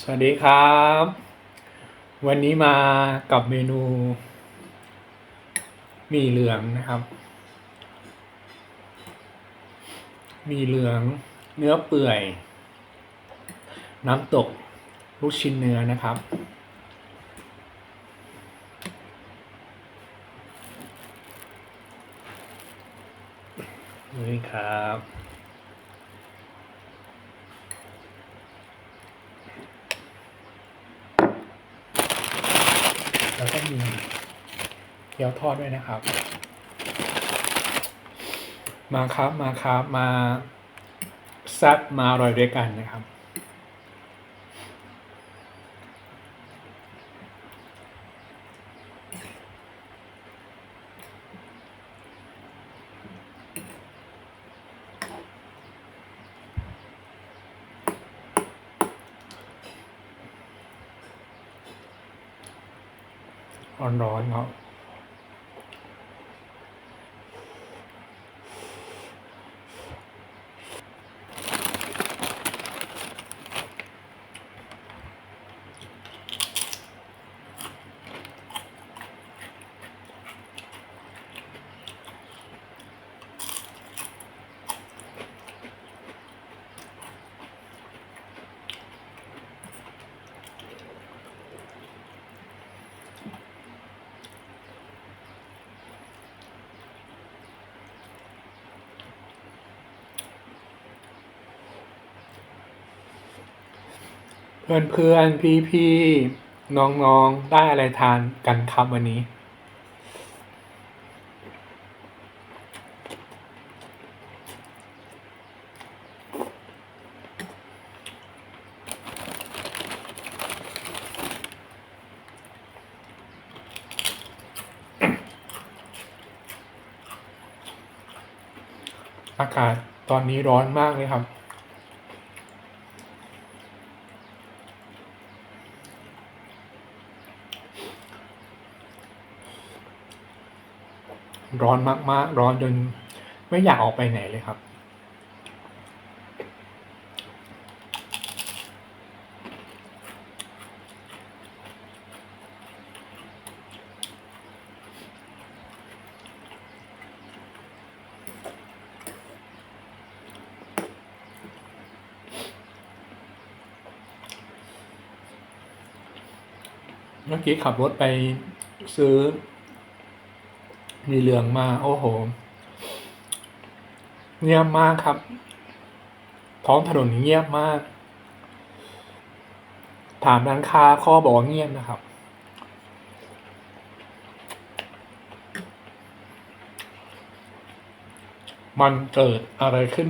สวัสดีครับ วันนี้มากับเมนูหมีเหลืองนะครับหมีเหลืองเนื้อเปื่อย น้ำตกลูกชิ้นเนื้อนะครับ นี่ครับ แล้วก็มีเกี๊ยวทอดด้วยนะครับ มาครับมาครับมาแซ่บมาอร่อยด้วยกันนะครับ ร้ เพื่อนเพื่อนพี่พี่น้องน้องๆได้อะไรทานกันครับวันนี้ อากาศตอนนี้ร้อนมากเลยครับ ร้อนมากๆ ร้อนจนไม่อยากออกไปไหนเลยครับ เมื่อกี้ขับรถไปซื้อ มีเหลืองมาโอ้โหเงียบมากครับ ท้องถนนเงียบมาก ถามร้านค้าข้อบอกเงียบนะครับ มันเกิดอะไรขึ้น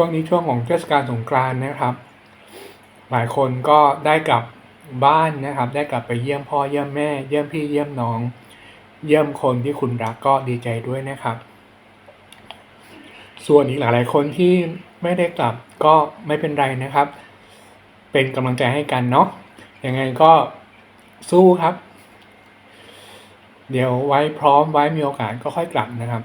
ช่วงนี้ช่วงของเทศกาลสงกรานต์นะครับ หลายคนก็ได้กลับบ้านนะครับ ได้กลับไปเยี่ยมพ่อเยี่ยมแม่ เยี่ยมพี่เยี่ยมน้อง เยี่ยมคนที่คุณรักก็ดีใจด้วยนะครับ ส่วนอีกหลายๆคนที่ไม่ได้กลับก็ไม่เป็นไรนะครับ เป็นกำลังใจให้กันเนาะยังไงก็สู้ครับ เดี๋ยวไว้พร้อมไว้มีโอกาสก็ค่อยกลับนะครับ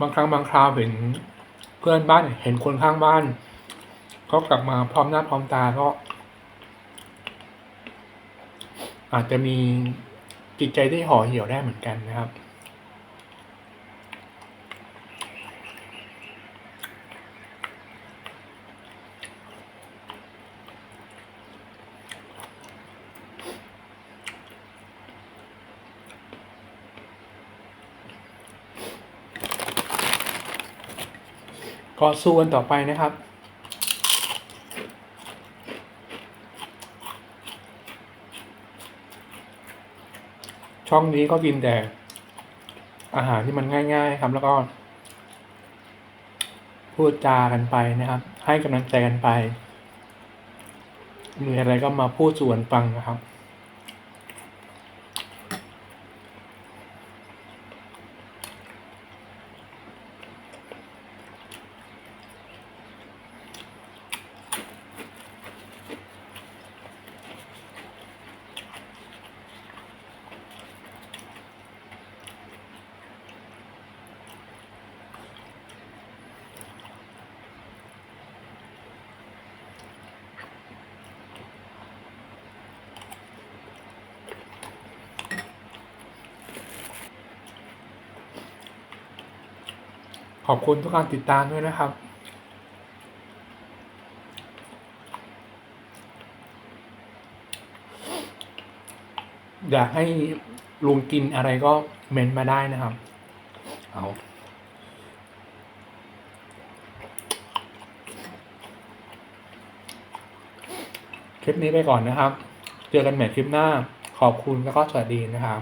บางครั้งบางคราวเห็นเพื่อนบ้านเห็นคนข้างบ้านเขากลับมาพร้อมหน้าพร้อมตาก็ อาจจะมีจิตใจที่ห่อเหี่ยวได้เหมือนกันนะครับ ก็สู้กันต่อไปนะครับ ช่องนี้ก็กินแต่อาหารที่มันง่าย ๆ ครับ แล้วก็ พูดจากันไปนะครับ ให้กำลังใจกันไปมีอะไรก็มาพูดส่วนฟังนะครับ ขอบคุณทุกการติดตามด้วยนะครับ อยากให้ลุงกินอะไรก็เมนมาได้นะครับ เอาคลิปนี้ไปก่อนนะครับ เจอกันใหม่คลิปหน้า ขอบคุณแล้วก็สวัสดีนะครับ